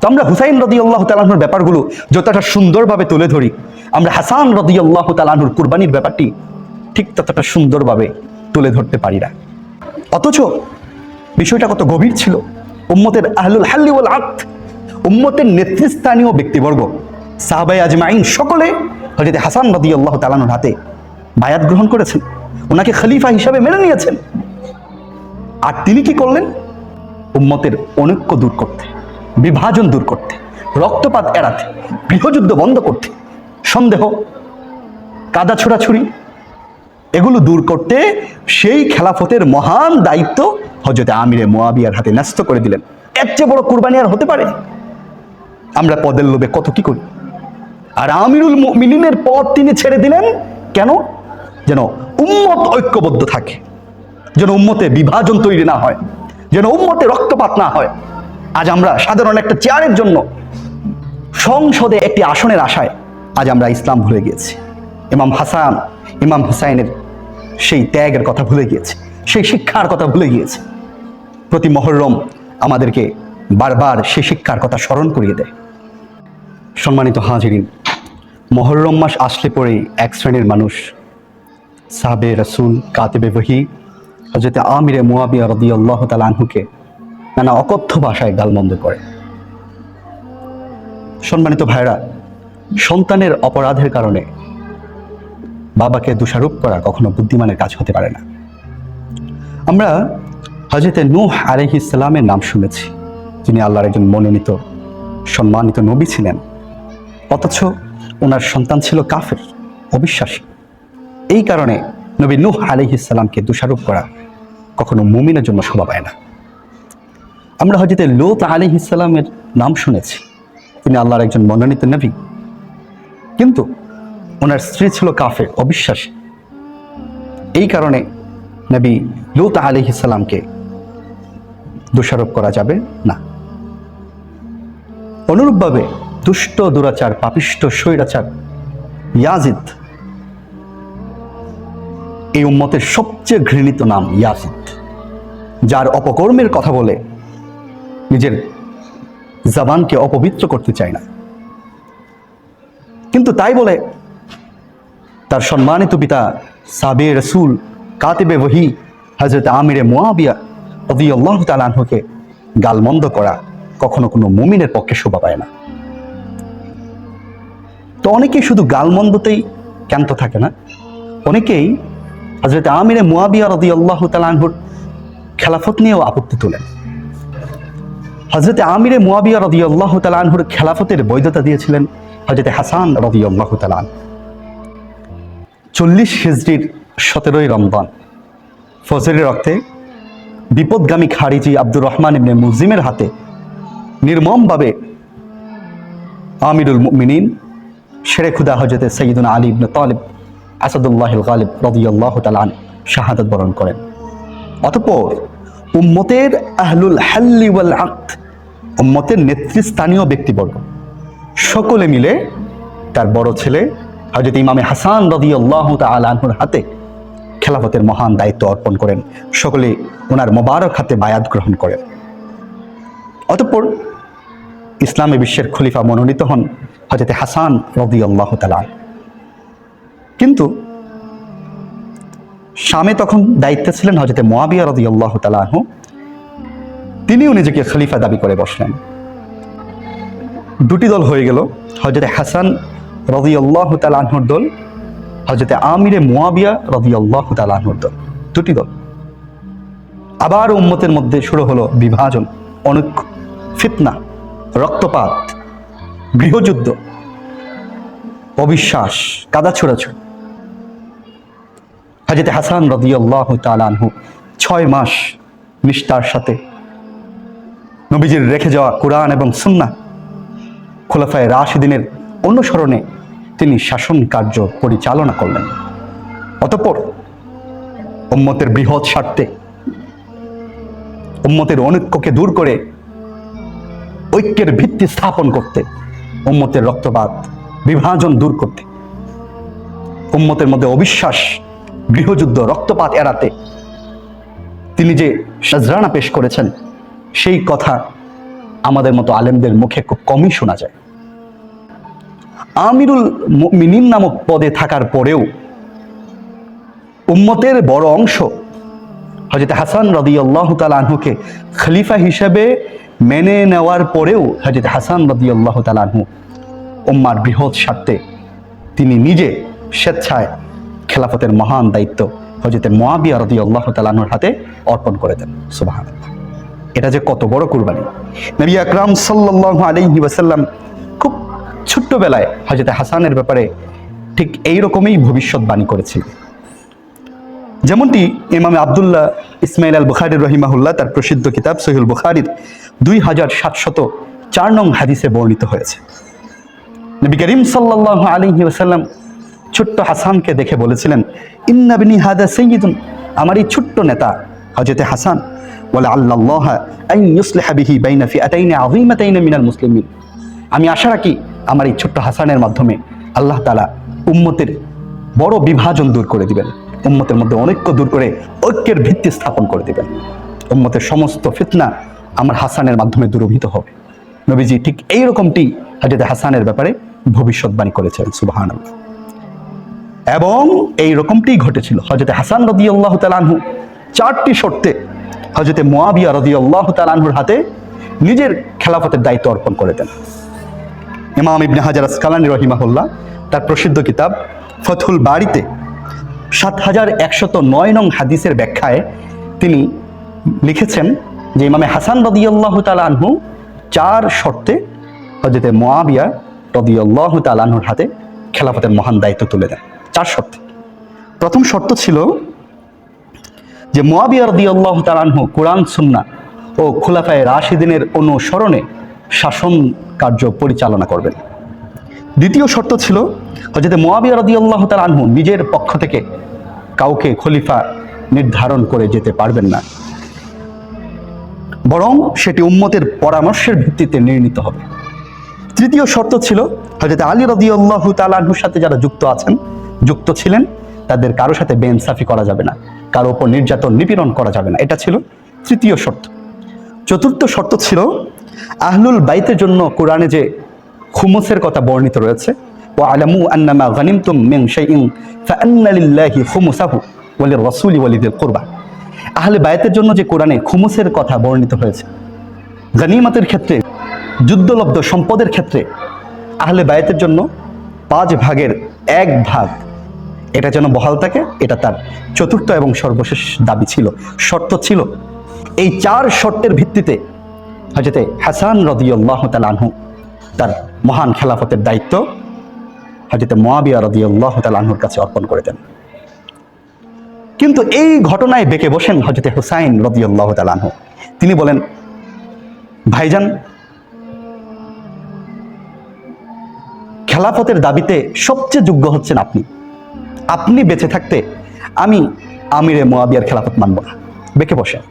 তো আমরা হুসাইন রদি আল্লাহ তালাহুর ব্যাপারগুলো যতটা সুন্দরভাবে তুলে ধরি, আমরা হাসান রদি আল্লাহ তালাহুর কুরবানির ব্যাপারটি ঠিক ততটা সুন্দরভাবে তুলে ধরতে পারি না। অথচ বিষয়টা কত গভীর ছিল। উম্মতের আহলুল হাল্লি ওয়াল আত, উম্মতের নেতৃস্থানীয় ব্যক্তিবর্গ সাহাবাই আজমাইন সকলে হজরত হাসান রদি আল্লাহ তালানুর হাতে বায়াত গ্রহণ করেছেন। ওনাকে খলিফা হিসাবে মেনে নিয়েছেন। আর তিনি কি করলেন? উম্মতের অনৈক্য দূর করতে। বিভাজন দূর করতে, রক্তপাত এড়াতে, গৃহযুদ্ধ বন্ধ করতে, সন্দেহ, কাদা ছোড়াছুরি এগুলো দূর করতে সেই খেলাফতের মহান দায়িত্ব হজরতে আমিরে মোয়াবিয়ার হাতে ন্যস্ত করে দিলেন। এর চেয়ে বড় কুরবানি আর হতে পারে? আমরা পদের লোভে কত কি করি? আর আমিরুল মিলিনের পদ তিনি ছেড়ে দিলেন কেন? যেন উম্মত ঐক্যবদ্ধ থাকে, যেন উম্মতে বিভাজন তৈরি না হয়, যেন উম্মতে রক্তপাত না হয়। আজ আমরা সাধারণ একটা চেয়ারের জন্য সংসদে একটি আসনের আশায় আজ আমরা ইসলাম ভুলে গিয়েছি। ইমাম হাসান, ইমাম হুসাইনের সেই ত্যাগের কথা ভুলে গিয়েছে, সেই শিক্ষার কথা ভুলে গিয়েছে। প্রতি মহরম আমাদেরকে বারবার সেই শিক্ষার কথা স্মরণ করিয়ে দেয়। সম্মানিত হাজিরিন, মহরম মাস আসলে পরেই এক শ্রেণির মানুষ, সাহাবে রসুল কাতেবে বহি হজরত আমিরে মুয়াবিয়া রদি আল্লাহ আনহুকে নানা অকথ্য ভাষায় গালমন্দ করে। সম্মানিত ভাইরা সন্তানের অপরাধের কারণে বাবাকে দোষারোপ করা কখনো বুদ্ধিমানের কাজ হতে পারে না। আমরা হজরতে নূহ আলহ ইসলামের নাম শুনেছি, যিনি আল্লাহর একজন মনোনীত, সম্মানিত নবী ছিলেন। অথচ ওনার সন্তান ছিল কাফের, অবিশ্বাসী। এই কারণে নবী নূহ আলহ ইসলামকে দোষারোপ করা কখনো মুমিনের জন্য শোভা পায় না। আমরা হজরতে লোত আলহ ইসলামের নাম শুনেছি। তিনি আল্লাহর একজন মনোনীত নবী। কিন্তু ওনার স্ত্রী ছিল কাফে অবিশ্বাসী। এই কারণে নবী লুত আলি ইসালামকে দোষারোপ করা যাবে না। অনুরূপভাবে দুষ্ট, দুরাচার, পাপিষ্ট, স্বৈরাচার, ইয়াজিদ এই উম্মতের সবচেয়ে ঘৃণিত নাম ইয়াজিদ, যার অপকর্মের কথা বলে নিজের জবানকে অপবিত্র করতে চায় না। কিন্তু তাই বলে তার সম্মানিত পিতা সাবে রসুল কাতিবে ওহি হজরত আমিরে মোয়াবিয়া অদি আল্লাহ তালানহুকে গালমন্দ করা কখনো কোনো মুমিনের পক্ষে শোভা পায় না। তো অনেকেই শুধু গালমন্দতেই ক্যান্ত থাকে না। অনেকেই হজরত আমিরে মোয়াবিয়া রদি আল্লাহ তালানহুর খেলাফত নিয়েও আপত্তি তোলেন। হজরত আমিরে মোয়াবিয়া রদি আল্লাহ তালানহুর খেলাফতের বৈধতা দিয়েছিলেন হজরত হাসান রদি আল্লাহ তালান চল্লিশ হিজড়ির সতেরোই রমজান, ফজরের রক্তে বিপদগামী খারিজি আব্দুর রহমান ইবনে মুজিমের হাতে নির্মমভাবে আমিরুল মিনিন শেরে খুদা হজরতে সঈদুন আলী ইবনে তালিব আসাদুল্লাহ গালিব রদিয়াল্লাহ তালান শাহাদত বরণ করেন। অতঃপর উম্মতের আহলুল হাল্লি ওয়াল আক্ত উম্মতের নেতৃস্থানীয় ব্যক্তিবর্গ। সকলে মিলে তার বড় ছেলে হজরত ইমামে হাসান রদি আল্লাহ তালহুর হাতে খেলাফতের মহান দায়িত্ব অর্পণ করেন। সকলে ওনার মোবারক হাতে বায়াত গ্রহণ করেন। অতঃপর ইসলামী বিশ্বের খলিফা মনোনীত হন হজরত হাসান রদি আল্লাহ তালান কিন্তু শামে তখন দায়িত্বে ছিলেন হজরত মোয়াবিয়া রদি আল্লাহ তালাহু তিনিও নিজেকে খলিফা দাবি করে বসলেন। দুটি দল হয়ে গেল হজরত হাসান রদি আল্লাহ তালাহুর দল হজরত আমিরে মোয়াবিয়া রদি আল্লাহ তালাহুর দল, দুটি দল। আবার উম্মতের মধ্যে শুরু হলো বিভাজন, অনৈক্য, ফিতনা, রক্তপাত, গৃহযুদ্ধ, অবিশ্বাস, কাদা ছোড়াছুড়ি। হজরত হাসান রদি আল্লাহ তালাহু ছয় মাস নিষ্ঠার সাথে নবীজির রেখে যাওয়া কোরআন এবং সুন্না খোলাফায় রাশিদিনের অনুসরণে তিনি শাসন কার্য পরিচালনা করলেন। অতঃপর উম্মতের বৃহৎ স্বার্থে উম্মতের অনৈক্যকে দূর করে ঐক্যের ভিত্তি স্থাপন করতে, উম্মতের রক্তপাত, বিভাজন দূর করতে, উম্মতের মধ্যে অবিশ্বাস গৃহযুদ্ধ রক্তপাত এড়াতে। তিনি যে সাজরানা পেশ করেছেন, সেই কথা আমাদের মতো আলেমদের মুখে খুব কমই শোনা যায়। আমিরুল মিনিন নামক পদে থাকার পরেও উম্মতের বড় অংশ হজরত হাসান রদি আল্লাহ তালাহুকে খলিফা হিসেবে মেনে নেওয়ার পরেও হজরত হাসান রদি আল্লাহ তালাহু উম্মার বৃহৎ স্বার্থে তিনি নিজে স্বেচ্ছায় খেলাফতের মহান দায়িত্ব হজরত মোয়াবিয়া রদি আল্লাহ তালাহুর হাতে অর্পণ করে দেন। সুবাহ এটা যে কত বড় কুরবানি। নবী আকরাম সাল্লাল্লাহু আলাইহি ওয়াসাল্লাম খুব ছোট্টবেলায় হজরত হাসানের ব্যাপারে ঠিক এই রকমই ভবিষ্যৎবাণী করেছিলেন। যেমনটি ইমাম আবদুল্লাহ ইসমাইল আল বুখারি রহিমাহুল্লাহ তার প্রসিদ্ধ কিতাব সহিউল বুখারির দুই হাজার সাতশত চার নং হাদিসে বর্ণিত হয়েছে। নবী করিম সাল্লাল্লাহু আলাইহি ওয়াসাল্লাম ছোট্ট হাসানকে দেখে বলেছিলেন ইন্নাবিনী হাদা সৈয়দুন আমার এই ছোট্ট নেতা হজরতে হাসান বলে আল্লাহ আই ইউসলিহা বিহি বাইনা আযীমাতাইনি মিনাল মুসলিমিন। আমি আশা রাখি আমার এই ছোট্ট হাসানের মাধ্যমে আল্লাহ তাআলা উম্মতের বড় বিভাজন দূর করে দিবেন, উম্মতের মধ্যে অনৈক্য দূর করে ঐক্যের ভিত্তি স্থাপন করে দিবেন। উম্মতের সমস্ত ফিতনা আমার হাসানের মাধ্যমে দূরভূত হবে। নবীজি ঠিক এই রকমটি হাজরত হাসানের ব্যাপারে ভবিষ্যৎবাণী করেছিলেন সুবাহান এবং এই রকমটি ঘটেছিল। হজরত হাসান রদি আল্লাহ তালানহু চারটি শর্তে হজরতে মোয়াবিয়া রদি আল্লাহ তালানহুর হাতে নিজের খেলাফতের দায়িত্ব অর্পণ করে দেন। ইমাম ইবনে হাজার আসকালানি রহিমাহুল্লাহ তার প্রসিদ্ধ কিতাব ফথুল বাড়িতে সাত হাজার একশত নয় নং হাদিসের ব্যাখ্যায় তিনি লিখেছেন যে ইমামে হাসান রদি রদিয়াল্লাহ তালানহু চার শর্তে হজরতে মোয়াবিয়া রদি রদিয়াল্লাহ তালানহুর হাতে খেলাফতের মহান দায়িত্ব তুলে দেন। চার শর্তে। প্রথম শর্ত ছিল যে মোয়াবিয়া রদিয়াল্লাহ তালানহু কোরআন সুন্না ও খুলাফায় রাশিদিনের অনুসরণে শাসন কার্য পরিচালনা করবেন। দ্বিতীয় শর্ত ছিল হজরত মোয়াবিয়া রদিয়াল্লাহ তালানহু নিজের পক্ষ থেকে কাউকে খলিফা নির্ধারণ করে যেতে পারবেন না। বরং সেটি উম্মতের পরামর্শের ভিত্তিতে নির্ণীত হবে। তৃতীয় শর্ত ছিল হজরত আলী রদিয়াল্লাহ তালাহুর সাথে যারা যুক্ত আছেন যুক্ত ছিলেন, তাদের কারও সাথে বেইনসাফি করা যাবে না, কারও ওপর নির্যাতন, নিপীড়ন করা যাবে না। এটা ছিল তৃতীয় শর্ত। চতুর্থ শর্ত ছিল, আহলুল বাইতের জন্য কোরআনে যে খুমুসের কথা বর্ণিত রয়েছে ও আলামু আন্নামা গনিমতুম মিন শাইইন ফাআন্না লিল্লাহি খুমুসাহু ওয়া লির-রাসূলি ওয়া লিযিল কুরবা। আহলে বায়াতের জন্য যে কোরআনে খুমুসের কথা বর্ণিত হয়েছে, গনিমতের ক্ষেত্রে, যুদ্ধলব্ধ সম্পদের ক্ষেত্রে, আহলে বায়াতের জন্য পাঁচ ভাগের এক ভাগ এটা যেন বহাল থাকে, এটা তার চতুর্থ এবং সর্বশেষ দাবি ছিল, শর্ত ছিল। এই চার শর্তের ভিত্তিতে হজরতে হাসান রদিয়াল্লাহ তালানহু তার মহান খেলাফতের দায়িত্ব হজরতে মোয়াবিয়া রদিয়াল্লাহ তালানহুর কাছে অর্পণ করে দেন। কিন্তু এই ঘটনায় বেঁকে বসেন হজরতে হুসাইন রদিয়াল্লাহ তালানহু তিনি বলেন, ভাইজান, খেলাফতের দাবিতে সবচেয়ে যোগ্য হচ্ছেন আপনি। আপনি বেঁচে থাকতে আমি আমিরে মোয়াবিয়ার খেলাফত মানব না। বেঁকে বসেন।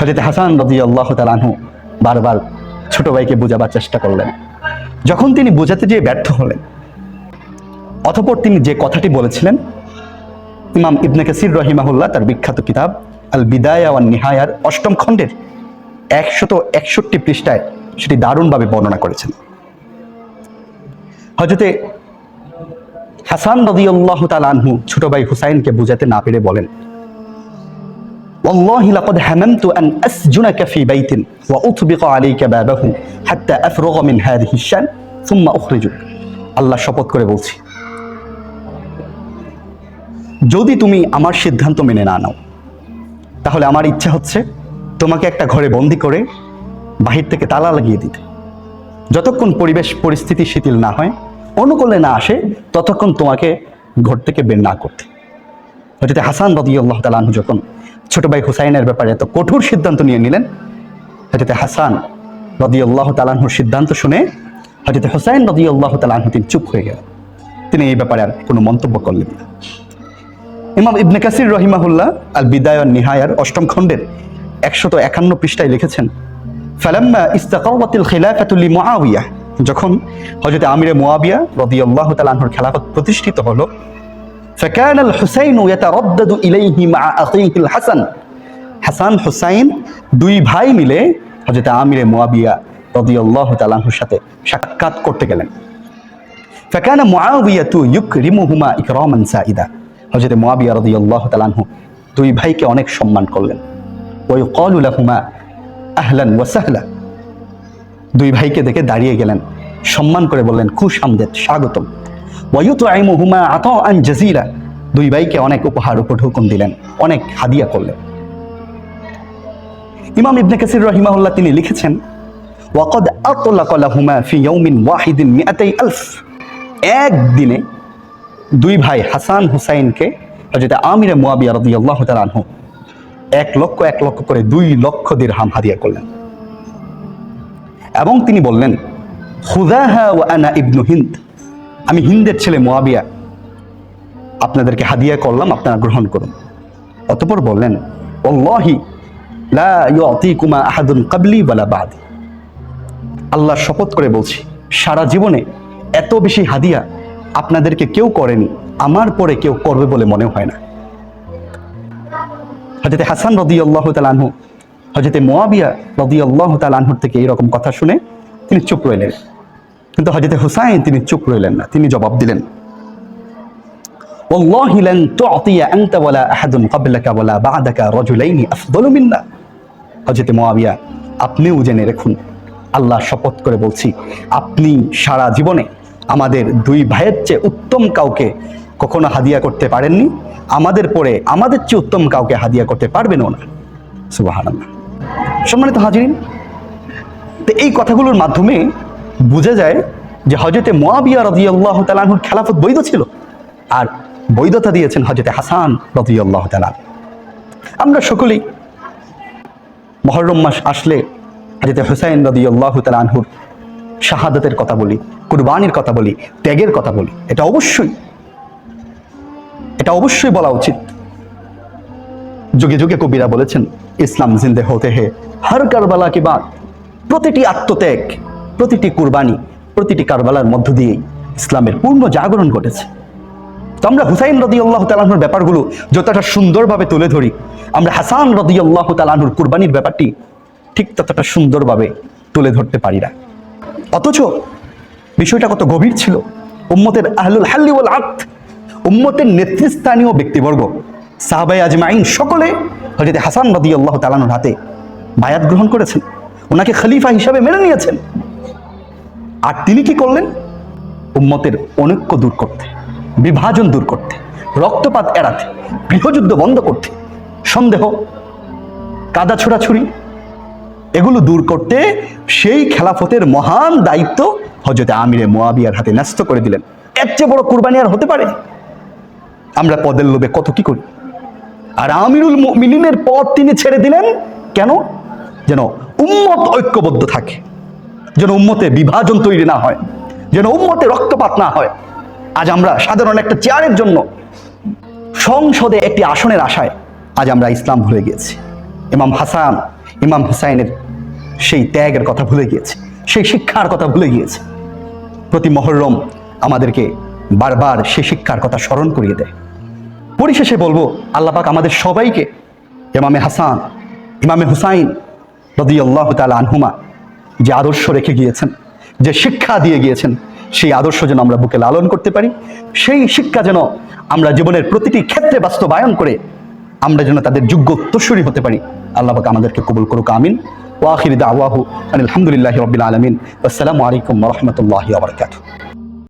হজরত হাসান রদি আল্লাহ বারবার ছোট ভাইকে বোঝাবার চেষ্টা করলেন। যখন তিনি বোঝাতে যেয়ে ব্যর্থ হলেন, অতপর তিনি যে কথাটি বলেছিলেন, ইমাম ইবনে কাসির রহিমাহুল্লাহ তার বিখ্যাত কিতাব আল বিদায়া ওয়ান নিহায়ার অষ্টম খণ্ডের একশত একষট্টি পৃষ্ঠায় সেটি দারুণভাবে বর্ণনা করেছেন। হজরতে হাসান রদিয়াল্লাহ তালানহু ছোট ভাই হুসাইনকে বুঝাতে না পেরে বলেন والله لقد هممت أن أسجنك في بيت وأطبق عليك بابه حتى أفرغ من هذه الشأن ثم أخرجك আল্লাহ শপথ করে বলছি যদি তুমি আমার সিদ্ধান্ত মেনে না নাও তাহলে আমার ইচ্ছা হচ্ছে তোমাকে একটা ঘরে বন্দি করে বাহির থেকে তালা লাগিয়ে দিতে যতক্ষণ পরিবেশ পরিস্থিতি শিথিল না হয় অনুকূলে না আসে, ততক্ষণ তোমাকে ঘর থেকে বের না করতে। হজরত হাসান রদি আল্লাহ তালাহু যখন ছোট ভাই হুসাইনের ব্যাপারে এত কঠোর সিদ্ধান্ত নিয়ে নিলেন হজরত হাসান রদি আল্লাহ তালাহুর সিদ্ধান্ত শুনে হজরত হুসাইন রদি আল্লাহ তালাহু তিনি চুপ হয়ে গেলেন। তিনি এই ব্যাপারে আর কোনো মন্তব্য করলেন না। ইমাম ইবনে কাসির রহিমাহুল্লাহ আল বিদায় নিহায়ার অষ্টম খণ্ডের একশত একান্ন পৃষ্ঠায় লিখেছেন, ফালাম্মা ইস্তাকাওয়াতিল খিলাফাতুল মুআবিয়া যখন হজরত আমিরে মোয়াবিয়া রদি আল্লাহ তালাহর খেলাফত প্রতিষ্ঠিত হলো ফেকান আল হুসাইন ইয়াতারাদ্দাদু ইলাইহি মা আখিহি হাসান হাসান হুসাইন দুই ভাই মিলে হজরত আমিরে মোয়াবিয়া রদি আল্লাহ তালাহর সাথে সাক্ষাৎ করতে গেলেন। ফেকান মোয়াবিয়াতু ইউকরিমুহুমা ইকরামান সাইদা হজরত মোয়াবিয়া রদি আল্লাহ তালাহু দুই ভাইকে অনেক সম্মান করলেন। ওই কলুলাহুমা আহলান ওয়াসাহলা দুই ভাইকে দেখে দাঁড়িয়ে গেলেন। সম্মান করে বললেন, খুশ আমদেদ স্বাগতম। ওয়ুত I'm Huma at An Jazeera দুই ভাইকে অনেক উপহার উপর উপঢৌকন দিলেন, অনেক হাদিয়া করলেন। ইমাম ইবনে কাসির রহিমাহুল্লাহ তিনি লিখেছেন, ওয়াকদ আতলাক লাহুমা ফি ইয়াউমিন ওয়াহিদিন মিআতাই আলফ। একদিনে দুই ভাই হাসান হুসাইনকে হযরত আমির মুয়াবিয়া রাদিয়াল্লাহু তাআলা আনহু এক লক্ষ এক লক্ষ করে দুই লক্ষ দিরহাম হাদিয়া করলেন। এবং তিনি বললেন খুদাহা ওয়া আনা ইবনু হিন্দ। আমি হিন্দের ছেলে মুয়াবিয়া। আপনাদেরকে হাদিয়া করলাম, আপনারা গ্রহণ করুন। অতপর বললেন ওল্লাহি লা ইউতিকুমা আহাদুন কাবলি ওয়ালা বাদি। আল্লাহ শপথ করে বলছি, সারা জীবনে এত বেশি হাদিয়া আপনাদেরকে কেউ করেনি, আমার পরে কেউ করবে বলে মনে হয় না। হজরতে হাসান রদি আল্লাহ তালানহু হজরতে মোয়াবিয়া রদি আল্লাহ তালানহুর থেকে এইরকম কথা শুনে তিনি চুপ রইলেন কিন্তু হজরতে হুসাইন তিনি চুপ রইলেন না তিনি জবাব দিলেন والله لن تعطي أنت ولا أحد قبلك ولا بعدك رجلين أفضل منا হজরতে মোয়াবিয়া আপনিও জেনে রাখুন আল্লাহ শপথ করে বলছি আপনি সারা জীবনে আমাদের দুই ভাইয়ের চেয়ে উত্তম কাউকে কখনো হাদিয়া করতে পারেননি আমাদের পরে আমাদের চেয়ে উত্তম কাউকে হাদিয়া করতে পারবেনও না সুবাহান সম্মানিত হাজিরিন, তো এই কথাগুলোর মাধ্যমে বোঝা যায় যে হজরতে মোয়াবিয়া রদিয়াল্লাহ তালাহুর খেলাফত বৈধ ছিল আর বৈধতা দিয়েছেন হজরতে হাসান রদিয়াল্লাহ তালান আমরা সকলেই মহরম মাস আসলে হজরত হুসাইন রদি আল্লাহ আনহুর শাহাদাতের কথা বলি, কুরবানির কথা বলি, ত্যাগের কথা বলি, এটা অবশ্যই এটা অবশ্যই বলা উচিত। যুগে যুগে কবিরা বলেছেন, ইসলাম জিন্দে হতে হে, হর কারবালা কি বাদ, প্রতিটি আত্মত্যাগ, প্রতিটি কুরবানি, প্রতিটি কারবালার মধ্য দিয়েই ইসলামের পূর্ণ জাগরণ ঘটেছে। তো আমরা হুসাইন রদি আল্লাহ তালাহুর ব্যাপারগুলো যতটা সুন্দরভাবে তুলে ধরি, আমরা হাসান রদি আল্লাহ তালাহুর কুরবানির ব্যাপারটি ঠিক ততটা সুন্দরভাবে তুলে ধরতে পারি না। অথচ বিষয়টা কত গভীর ছিল। উম্মতের আহলুল হাল্লি ওয়াল আত, উম্মতের নেতৃস্থানীয় ব্যক্তিবর্গ সাহাবাই আজমাইন সকলে হজরত হাসান রদি আল্লাহ তালানুর হাতে বায়াত গ্রহণ করেছেন। ওনাকে খলিফা হিসাবে মেনে নিয়েছেন। আর তিনি কি করলেন? উম্মতের অনৈক্য দূর করতে, বিভাজন দূর করতে, রক্তপাত এড়াতে, গৃহযুদ্ধ বন্ধ করতে, সন্দেহ, কাদা ছোড়াছুরি এগুলো দূর করতে সেই খেলাফতের মহান দায়িত্ব হজরতে আমিরে মোয়াবিয়ার হাতে ন্যস্ত করে দিলেন। এর চেয়ে বড় কুরবানি আর হতে পারে আমরা পদের লোভে কত কি করি? আর আমিরুল মিনিনের পদ তিনি ছেড়ে দিলেন কেন? যেন উম্মত ঐক্যবদ্ধ থাকে, যেন উম্মতে বিভাজন তৈরি না হয়, যেন উম্মতে রক্তপাত না হয়। আজ আমরা সাধারণ একটা চেয়ারের জন্য সংসদে একটি আসনের আশায় আজ আমরা ইসলাম ভুলে গিয়েছি। ইমাম হাসান, ইমাম হুসাইনের সেই ত্যাগের কথা ভুলে গিয়েছি, সেই শিক্ষার কথা ভুলে গিয়েছি। প্রতি মহরম আমাদেরকে বারবার সেই শিক্ষার কথা স্মরণ করিয়ে দেয়। পরিশেষে বলব আল্লাপাক আমাদের সবাইকে, ইমামে হাসান, ইমামে হুসাইন রদি আল্লাহ তালা আনহুমা, যে আদর্শ রেখে গিয়েছেন, যে শিক্ষা দিয়ে গিয়েছেন, সেই আদর্শ যেন আমরা বুকে লালন করতে পারি, সেই শিক্ষা যেন আমরা জীবনের প্রতিটি ক্ষেত্রে বাস্তবায়ন করে আমরা যেন তাদের যোগ্য উত্তরসূরি হতে পারি। আল্লাহ পাক আমাদেরকে কবুল করুক, আমিন। ওয়াখির দাওয়াহু আলহামদুলিল্লাহ রবিল আলমিন। আসসালামু আলাইকুম রহমতুল্লাহ আবরকাতু